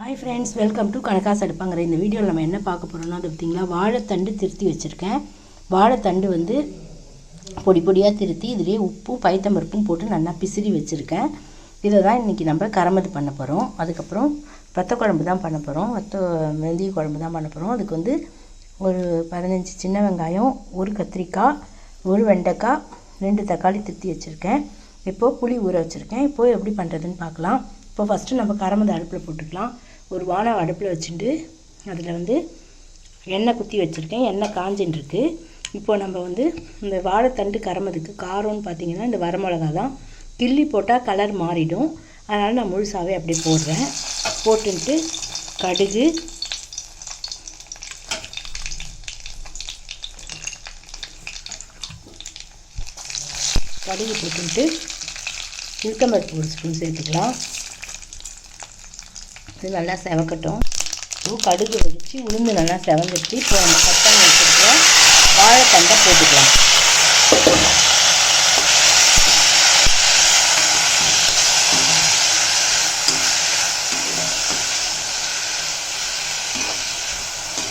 Hi friends welcome to கணக்காசு அடுப்பாங்கிற இந்த வீடியோவில் நம்ம என்ன பார்க்க போகிறோம்னா அது பார்த்தீங்களா வாழைத்தண்டு திருத்தி வச்சுருக்கேன். வாழைத்தண்டு வந்து பொடி பொடியாக திருத்தி இதுலேயே உப்பும் பைத்தம்பருப்பும் போட்டு நல்லா பிசிறி வச்சுருக்கேன். இதை தான் இன்றைக்கி நம்ம கரமது பண்ண போகிறோம் அதுக்கப்புறம் வத்த குழம்பு தான் பண்ண போகிறோம் வத்த வெந்தய குழம்பு தான் பண்ண போகிறோம் அதுக்கு வந்து ஒரு பதினஞ்சு சின்ன வெங்காயம் ஒரு கத்திரிக்காய் ஒரு வெண்டைக்காய் ரெண்டு தக்காளி திருத்தி வச்சுருக்கேன். இப்போது புளி ஊற வச்சுருக்கேன். இப்போது எப்படி பண்ணுறதுன்னு பார்க்கலாம். இப்போ ஃபஸ்ட்டு நம்ம கரமது அடுப்பில் போட்டுக்கலாம். ஒரு வானம் அடுப்பில் வச்சுட்டு அதில் வந்து எண்ணெய் குத்தி வச்சுருக்கேன். எண்ணெய் காஞ்சின்னு இப்போ நம்ம வந்து இந்த வாழைத்தண்டு கரமதுக்கு காரம்னு பார்த்திங்கன்னா இந்த வரமிளகா தான். கிள்ளி போட்டால் கலர் மாறிடும். அதனால் நான் முழுசாகவே அப்படியே போடுறேன். போட்டுன்ட்டு கடுகு கடுகு போட்டுன்ட்டு உளுத்தம்பருப்பு ஒரு ஸ்பூன் சேர்த்துக்கலாம். இது நல்லா செவக்கட்டும். கடுகு வெடித்து உளுந்து நல்லா செவந்துச்சு இப்போ நம்ம கட் பண்ணி வச்சுருக்கிற வாழைத்தண்டை போட்டுக்கலாம்.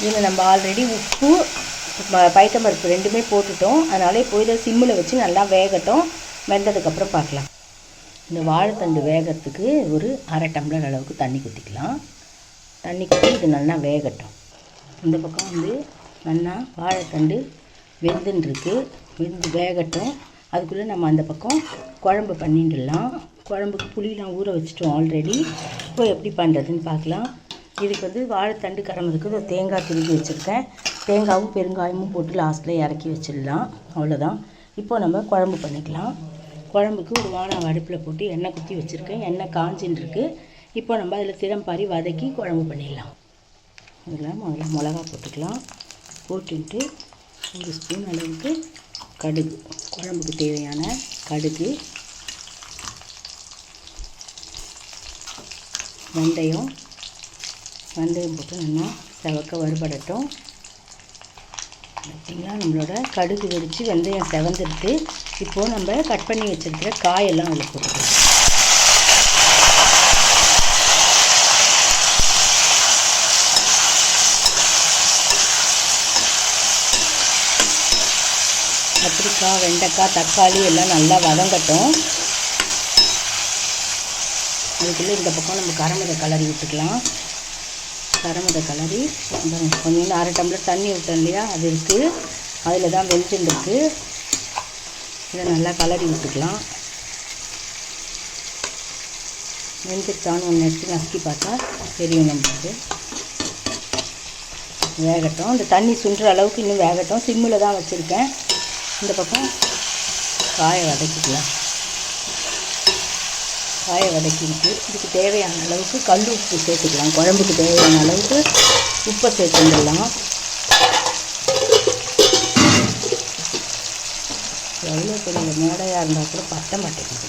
இதில் நம்ம ஆல்ரெடி உப்பு ப- பைத்தம்பருப்பு ரெண்டுமே போட்டுட்டோம். அதனால் இப்போ இதை சிம்மில் வச்சு நல்லா வேகட்டும். வெந்ததுக்கப்புறம் பார்க்கலாம். இந்த வாழைத்தண்டு வேகறதுக்கு ஒரு அரை டம்ளர் அளவுக்கு தண்ணி ஊற்றிக்கலாம் தண்ணி ஊற்றி இது நல்லா வேகட்டும். இந்த பக்கம் வந்து நல்லா வாழைத்தண்டு வெந்துன்ருக்கு. வெந்து வேகட்டும். அதுக்குள்ளே நம்ம அந்த பக்கம் குழம்பு பண்ணிட்டுலாம் குழம்புக்கு புளியெலாம் ஊற வச்சுட்டோம் ஆல்ரெடி இப்போ எப்படி பண்ணுறதுன்னு பார்க்கலாம். இதுக்கு வந்து வாழைத்தண்டு கரமதுக்கு இந்த தேங்காய் திருப்பி வச்சுருக்கேன். தேங்காயும் பெருங்காயமும் போட்டு லாஸ்ட்டில் இறக்கி வச்சிடலாம். அவ்வளோதான் இப்போ நம்ம குழம்பு பண்ணிக்கலாம். குழம்புக்கு ஒரு வானம் அடுப்பில் போட்டு எண்ணெய் குத்தி வச்சுருக்கேன். எண்ணெய் காஞ்சின்னு இருக்குது இப்போ நம்ம அதில் திறம்பாரி வதக்கி குழம்பு பண்ணிடலாம். இதில் முதல்ல மிளகா போட்டுக்கலாம். போட்டுட்டு ஒரு ஸ்பூன் அளவுக்கு கடுகு. குழம்புக்கு தேவையான கடுகு வெந்தயம் வெந்தயம் போட்டு நல்லா செவக்க வறுபடட்டும். பார்த்தீங்களா நம்மளோட கடுகு வெடித்து வெந்தயம் செவந்துடுது இப்போது நம்ம கட் பண்ணி வச்சுருக்கிற காயெல்லாம் அதில் போட்டுக்கலாம். கத்திரிக்காய் வெண்டைக்காய் தக்காளி எல்லாம் நல்லா வதங்கட்டும் அதுக்குள்ளே இந்த பக்கம் நம்ம கரமதை கலரி விட்டுக்கலாம். கரமதை கலரி கொஞ்சம் அரை டம்ளர் தண்ணி விட்டோம் இல்லையா? அது இருக்குது அதில் தான் வெந்துருக்கு. இதை நல்லா கலரி விட்டுக்கலாம். வெந்துட்டான்னு ஒன்று எடுத்து நசுக்கி பார்த்தா தெரியும் நம்மளுக்கு. வேகட்டும். இந்த தண்ணி சுண்டுற அளவுக்கு இன்னும் வேகட்டும். சிம்மில் தான் வச்சுருக்கேன். இந்த பக்கம் காயை வதக்கிக்கலாம். காயை வதக்கிட்டு இதுக்கு தேவையான அளவுக்கு கல் உப்பு சேர்த்துக்கலாம். குழம்புக்கு தேவையான அளவுக்கு உப்பை சேர்த்துடலாம் எவ்வளோ பெரிய மேடையாக இருந்தால் கூட பட்ட மாட்டேங்குது.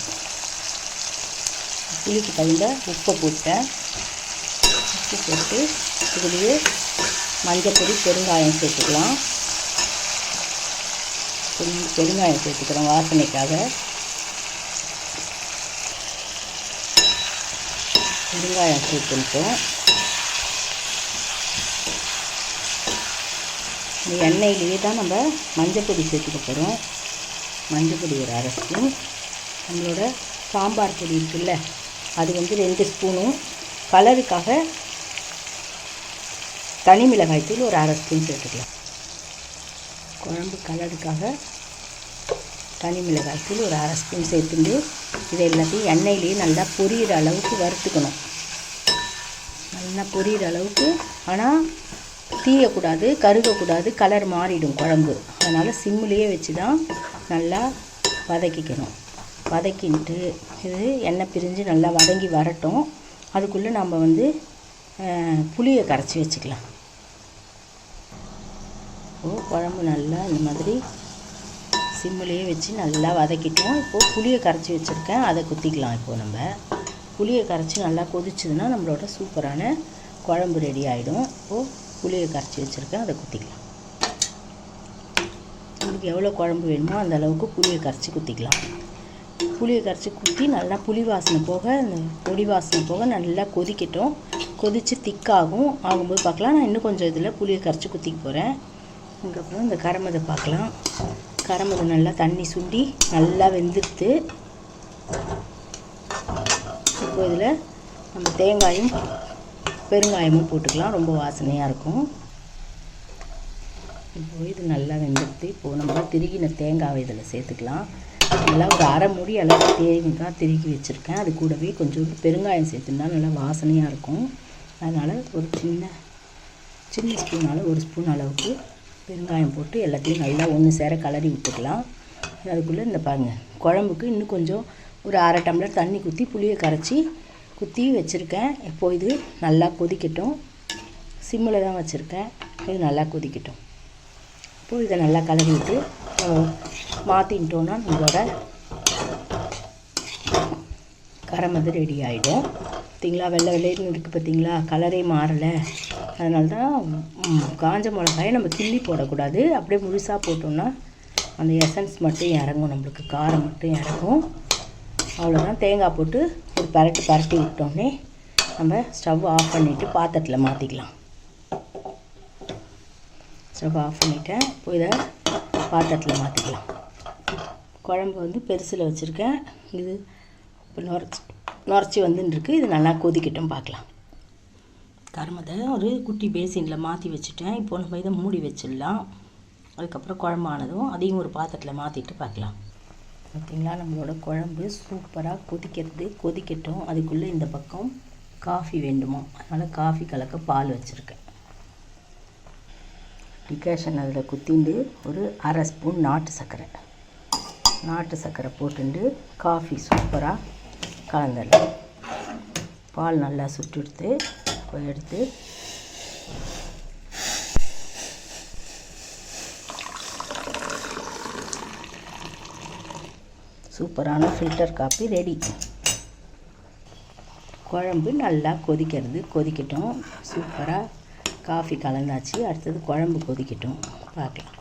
புளிக்கு தகுந்த உப்பை போட்டேன். உப்பு போட்டு இதுலேயே மஞ்சள் பொடி பெருங்காயம் சேர்த்துக்கலாம். கொஞ்சம் பெருங்காயம் சேர்த்துக்கிறோம் வாசனைக்காக. பெருங்காயம் சேர்த்துட்டோம் இந்த எண்ணெயிலேயே தான் நம்ம மஞ்சள் பொடி சேர்த்துக்க போகிறோம் மஞ்சள் பொடி ஒரு அரை ஸ்பூன். நம்மளோட சாம்பார் பொடி இருக்குல்ல அது வந்து ரெண்டு ஸ்பூனும். கலருக்காக தனி மிளகாய் தூள் ஒரு அரை ஸ்பூன் சேர்த்துக்கலாம். குழம்பு கலருக்காக தனி மிளகாய் தூள் ஒரு அரை ஸ்பூன் சேர்த்துட்டு இதை எல்லாத்தையும் எண்ணெயிலேயே நல்லா பொரியிற அளவுக்கு வறுத்துக்கணும். நல்லா பொரியிற அளவுக்கு ஆனால் தீயக்கூடாது கருகக்கூடாது கலர் மாறிடும் குழம்பு. அதனால் சிம்மிலேயே வச்சு தான் நல்லா வதக்கிக்கணும். வதக்கிட்டு இது எண்ணெய் பிரிஞ்சு நல்லா வதங்கி வரட்டும். அதுக்குள்ளே நம்ம வந்து புளியை கரைச்சி வச்சுக்கலாம். இப்போது குழம்பு நல்லா இந்த மாதிரி சிம்மிலேயே வச்சு நல்லா வதக்கிட்டோம். இப்போது புளியை கரைச்சி வச்சுருக்கேன். அதை குத்திக்கலாம் இப்போது நம்ம. புளியை கரைச்சி நல்லா கொதிச்சதுன்னா நம்மளோட சூப்பரான குழம்பு ரெடி ஆகிடும் இப்போது புளியை கரைச்சி வச்சுருக்கேன் அதை குத்திக்கலாம். உங்களுக்கு எவ்வளோ குழம்பு வேணுமோ அந்த அளவுக்கு புளியை கரைச்சி குத்திக்கலாம். புளியை கரைச்சி குத்தி நல்லா புளி வாசனை போக அந்த பொடி வாசனை போக நல்லா கொதிக்கட்டும். கொதித்து திக்காகும் ஆகும்போது பார்க்கலாம். நான் இன்னும் கொஞ்சம் இதில் புளியை கரைச்சி குத்திக்க போகிறேன் அதுக்கப்புறம் இந்த கரமதை பார்க்கலாம். கரமதை நல்லா தண்ணி சுண்டி நல்லா வெந்துடுத்து இப்போ இதில் நம்ம தேங்காயும் பெருங்காயமும் போட்டுக்கலாம். ரொம்ப வாசனையாக இருக்கும். இப்போ இது நல்லா வெந்துடுத்து இப்போது நம்ம திருகின தேங்காவை இதில் சேர்த்துக்கலாம். நல்லா ஒரு அரை மூடி அளவு தேங்காய் திருகி வச்சுருக்கேன். அது கூடவே கொஞ்சோண்டு பெருங்காயம் சேர்த்துனா நல்லா வாசனையாக இருக்கும். அதனால் ஒரு சின்ன சின்ன ஸ்பூனால் ஒரு ஸ்பூன் அளவுக்கு பெருங்காயம் போட்டு எல்லாத்தையும் நல்லா ஒன்று சேர கலரி விட்டுக்கலாம். அதுக்குள்ளே இந்த பாருங்கள் குழம்புக்கு இன்னும் கொஞ்சம் ஒரு அரை டம்ளர் தண்ணி ஊற்றி புளியை கரைச்சி குத்தி வச்சுருக்கேன். இப்போது இது நல்லா கொதிக்கட்டும். சிம்மில் தான் வச்சுருக்கேன். இது நல்லா கொதிக்கட்டும். இப்போது இதை நல்லா கலரி மாற்றின்ட்டோன்னா நம்மளோட கரம் வந்து ரெடி ஆகிடும் பார்த்தீங்களா? வெள்ளை வெள்ளைன்னு இருக்குது பார்த்திங்களா? கலரே மாறலை. அதனால தான் காஞ்ச மிளகாயை நம்ம கிள்ளி போடக்கூடாது. அப்படியே முழுசாக போட்டோம்னா அந்த எசன்ஸ் மட்டும் இறங்கும். நம்மளுக்கு காரம் மட்டும் இறங்கும். அவ்வளோதான் தேங்காய் போட்டு ஒரு பரட்டு பரட்டி விட்டோன்னே நம்ம ஸ்டவ் ஆஃப் பண்ணிவிட்டு பாத்திரத்தில் மாற்றிக்கலாம் ஸ்டவ் ஆஃப் பண்ணிட்டேன். இப்போ இதை பாத்திரத்தில் மாற்றிக்கலாம் குழம்பு வந்து பெருசில் வச்சுருக்கேன். இது இப்போ நுரைச்சி நுரைச்சி வந்துன்னு இது நல்லா கொதிக்கட்டும் பார்க்கலாம் கருமத்தை ஒரு குட்டி பேசினில் மாற்றி வச்சுட்டேன். இப்போ நம்ம இதை மூடி வச்சிடலாம். அதுக்கப்புறம் குழம்பானதும் அதையும் ஒரு பாத்திரத்தில் மாற்றிட்டு பார்க்கலாம் பார்த்திங்களா நம்மளோட குழம்பு சூப்பராக கொதிக்கிறது கொதிக்கட்டும். அதுக்குள்ளே இந்த பக்கம் காஃபி வேண்டுமோ? அதனால் காஃபி கலக்க பால் வச்சுருக்கேன். டிகாஷன் அதில் குத்திண்டு ஒரு அரை ஸ்பூன் நாட்டு சர்க்கரை. நாட்டு சர்க்கரை போட்டுண்டு காஃபி சூப்பராக கலந்துடலாம். பால் நல்லா சுட்டு எடுத்து எடுத்து சூப்பரான ஃபில்டர் காஃபி ரெடி குழம்பு நல்லா கொதிக்கிறது. கொதிக்கட்டும். சூப்பராக காஃபி கலந்தாச்சு. அடுத்தது குழம்பு கொதிக்கட்டும். பார்க்கலாம்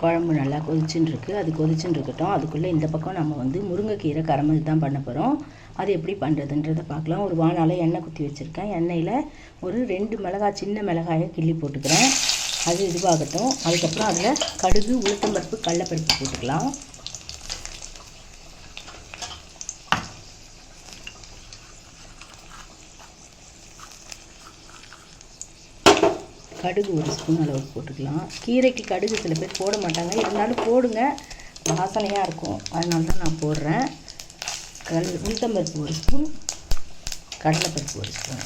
குழம்பு நல்லா கொதிச்சின்னுருக்கு அது கொதிச்சுன்னு இருக்கட்டும் அதுக்குள்ளே இந்த பக்கம் நம்ம வந்து முருங்கைக்கீரை கரமல் தான் பண்ண போகிறோம் அது எப்படி பண்ணுறதுன்றதை பார்க்கலாம் ஒரு வானால் எண்ணெய் குத்தி வச்சுருக்கேன். எண்ணெயில் ஒரு ரெண்டு மிளகாய் சின்ன மிளகாயை கிள்ளி போட்டுக்கிறேன். அது இதுவாகட்டும். அதுக்கப்புறம் அதில் கடுகு உளுத்தம்பருப்பு கடலப்பருப்பு போட்டுக்கலாம். கடுகு ஒரு ஸ்பூன் அளவு போட்டுக்கலாம். கீரைக்கு கடுகு சில பேர் போட மாட்டாங்க. இருந்தாலும் போடுங்க. வாசனையாக இருக்கும். அதனால தான் நான் போடுறேன். கடல் உளுத்தம்பருப்பு ஒரு ஸ்பூன். கடலைப்பருப்பு ஒரு ஸ்பூன்.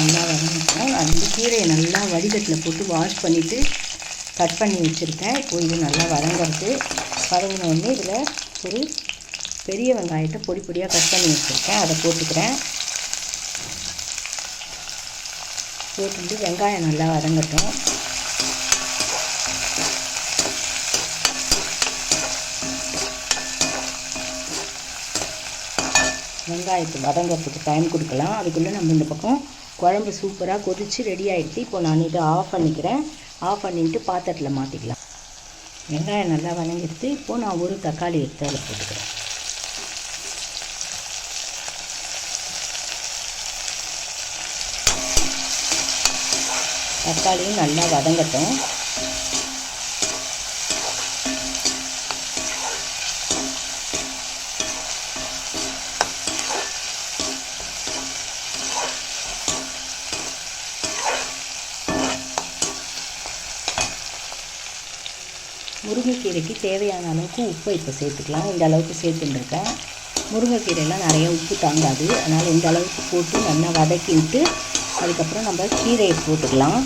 நல்லா வதங்கிட்டோம். அது வந்து கீரையை நல்லா வடிகட்டில் போட்டு வாஷ் பண்ணிவிட்டு கட் பண்ணி வச்சுருக்கேன். இப்போ இது நல்லா வதங்கிறது. வதங்கின உடனே இதில் ஒரு பெரிய வெங்காயத்தை பொடி பொடியாக கட் பண்ணி வச்சுருக்கேன். அதை போட்டுக்கிறேன். போட்டுட்டு வெங்காயம் நல்லா வதங்கட்டும். வெங்காயத்தை வதங்கிறதுக்கு டைம் கொடுக்கலாம். அதுக்குள்ளே நம்ம இந்த பக்கம் குழம்பு சூப்பராக கொதித்து ரெடி ஆகிடுச்சு இப்போ நான் இதை ஆஃப் பண்ணிக்கிறேன். ஆஃப் பண்ணிட்டு பாத்திரத்தில் மாற்றிக்கலாம் வெங்காயம் நல்லா வதங்கிடுத்து இப்போது நான் ஒரு தக்காளி எடுத்து அதில் போட்டுக்கிறேன். தக்காளியும் நல்லா வதங்கட்டும். முருங்கைக்கீரைக்கு தேவையான அளவுக்கு உப்பை இப்போ சேர்த்துக்கலாம். இந்த அளவுக்கு சேர்த்துட்டுருக்கேன். முருங்கைக்கீரைலாம் நிறைய உப்பு தாங்காது. அதனால் இந்த அளவுக்கு போட்டு நல்லா வதக்கிட்டு அதுக்கப்புறம் நம்ம கீரையை போட்டுக்கலாம்.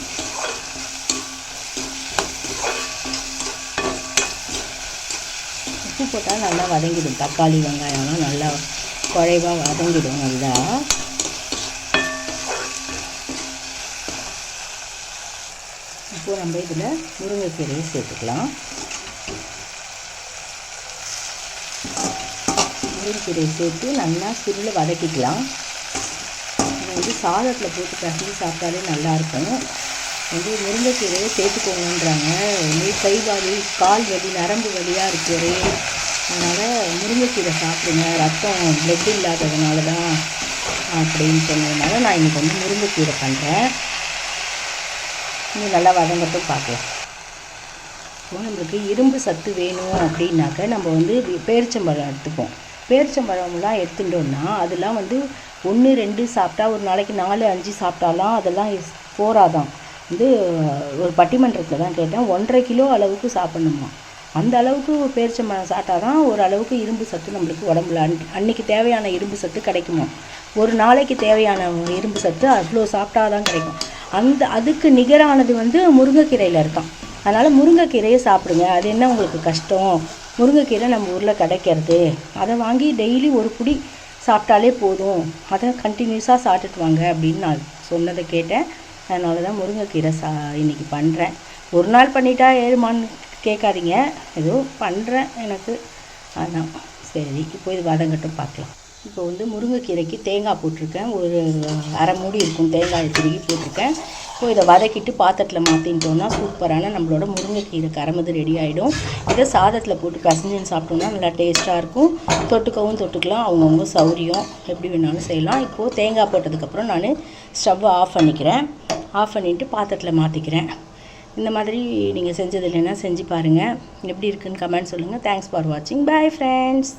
உப்பு போட்டால் நல்லா வதங்கிடும். தக்காளி வெங்காயம்லாம் நல்லா குறைவாக வதங்கிடும் நல்லா. இப்போ நம்ம இதில் முருங்கைக்கீரையை சேர்த்துக்கலாம். முருங்கைக்கீரையை சேர்த்து நல்லா சுருளை வதக்கிக்கலாம். இது வந்து சாதத்தில் போட்டு பிசைஞ்சு சாப்பிட்டாலே நல்லாயிருக்கும். வந்து முருங்கைக்கீரையை சேர்த்துக்கோங்கன்றாங்க. வந்து கை வலி கால் வலி நரம்பு வலியாக இருக்குது அதனால் முருங்கைக்கீரை சாப்பிடுங்க. ரத்தம் பிளட் இல்லாததுனால தான் அப்படின்னு சொன்னதுனால நான் இன்றைக்கி வந்து முருங்கைக்கீரை பண்ணுறேன் இன்னும் நல்லா வதங்கட்டும் பார்க்கலாம். இப்போ நம்மளுக்கு இரும்பு சத்து வேணும் அப்படின்னாக்க நம்ம வந்து பேரிச்சம்பழம் எடுத்துப்போம். பேரிச்சம்பழம்லாம் எடுத்துட்டோன்னா அதெல்லாம் வந்து ஒன்று ரெண்டு சாப்பிட்டா ஒரு நாளைக்கு நாலு அஞ்சு சாப்பிட்டாலாம் அதெல்லாம் போராதான் வந்து ஒரு பட்டிமன்றத்தில் தான் கேட்டேன். ஒன்றரை கிலோ அளவுக்கு சாப்பிட்ணுமா. அந்த அளவுக்கு பேரிச்சம்பழம் சாப்பிட்டா தான் ஒரு அளவுக்கு இரும்பு சத்து நம்மளுக்கு உடம்புல. அன் அன்னைக்கு தேவையான இரும்பு சத்து கிடைக்குமா ஒரு நாளைக்கு தேவையான இரும்பு சத்து அவ்வளோ சாப்பிட்டா தான் கிடைக்கும். அந்த அதுக்கு நிகரானது வந்து முருங்கைக்கீரையில் இருக்கான் அதனால் முருங்கைக்கீரையை சாப்பிடுங்க. அது என்ன உங்களுக்கு கஷ்டம்? முருங்கைக்கீரை நம்ம ஊரில் கிடைக்கிறது. அதை வாங்கி டெய்லி ஒரு புடி சாப்பிட்டாலே போதும். அதை கண்டினியூஸாக சாப்பிட்டுட்டு வாங்க அப்படின்னு நான் சொன்னதை கேட்டேன். அதனால தான் முருங்கைக்கீரை சா இன்னைக்கு பண்ணுறேன் ஒரு நாள் பண்ணிட்டா ஏறுமான்னு கேட்காதீங்க. ஏதோ பண்ணுறேன் எனக்கு. அதான். சரி இப்போ இது வதங்கட்டும் பார்க்கலாம். இப்போ வந்து முருங்கைக்கீரைக்கு தேங்காய் போட்டிருக்கேன். ஒரு அரை மூடி இருக்கும். தேங்காய் திருகி போட்டிருக்கேன். இப்போ இதை வதக்கிட்டு பாத்திரத்தில் மாற்றிட்டோம்னா சூப்பரான நம்மளோட முருங்கைக்கீரை கரமது ரெடி ஆகிடும் இதை சாதத்தில் போட்டு பிசைஞ்சுன்னு சாப்பிட்டோம்னா நல்லா டேஸ்ட்டாக இருக்கும். தொட்டுக்கவும் தொட்டுக்கலாம். அவங்கவுங்க சௌரியம் எப்படி வேணாலும் செய்யலாம். இப்போது தேங்காய் போட்டதுக்கப்புறம் நான் ஸ்டவ்வை ஆஃப் பண்ணிக்கிறேன். ஆஃப் பண்ணிவிட்டு பாத்திரத்தில் மாற்றிக்கிறேன் இந்த மாதிரி நீங்கள் செஞ்சது இல்லைன்னா செஞ்சு பாருங்கள் எப்படி இருக்குன்னு கமெண்ட் சொல்லுங்கள் தேங்க்ஸ் ஃபார் வாட்சிங் பை ஃப்ரெண்ட்ஸ்